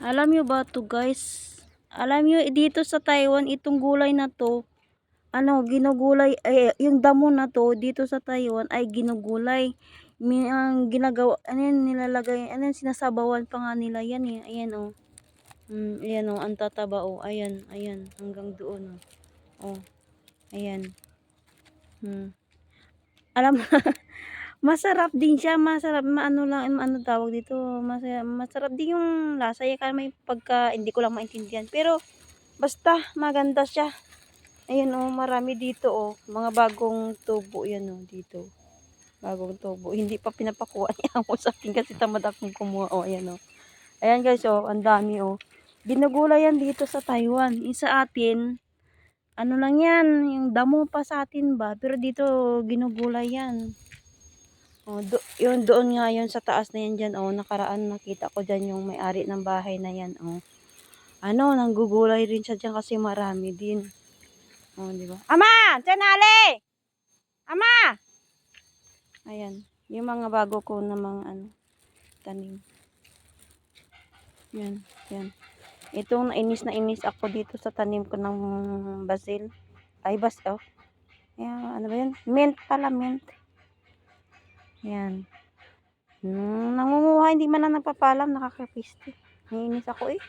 Alam nyo ba to guys? Alam nyo dito sa Taiwan itong gulay na to ano ginugulay eh, yung damo na to dito sa Taiwan ay ginugulay. May ang ginagawa ano yan nilalagay ano yan sinasabawan pa nga nila yan eh. Ayan oh. Mm, ayan oh ang tataba oh. Ayan, ayan hanggang doon oh. Oh. Ayan. Hmm. Alam mo masarap din siya, masarap, maano lang, ano tawag dito, masarap, masarap din yung lasa niya, kaya may pagka, hindi ko lang maintindihan, pero, basta, maganda siya, ayun oh, marami dito oh, mga bagong tubo, yan oh, dito, bagong tubo, hindi pa pinapakuha niya ako sa akin, kasi tamad akong kumuha, oh, ayan oh, ayan guys oh, ang dami oh, ginugulay yan dito sa Taiwan, yung sa atin, ano lang yan, yung damo pa sa atin ba, pero dito, ginugulay yan, Oh, do, yun doon nga yun sa taas na yan dyan. Oh, nakaraan nakita ko dyan yung may-ari ng bahay na yan. Oh. Ano, nanggugulay rin siya dyan kasi marami din. Oh, di ba? Ama! Tiyanali! Ama! Ayan. Yung mga bago ko na mga ano, tanim. Yan, yan. Itong nainis na inis ako dito sa tanim ko ng basil. Ay, bas, oh. Ayan, ano ba yun? Mint pala, mint. Yan. Hmm, nangunguha, hindi man na nagpapalam, nakakapiste. Naiinis ako eh.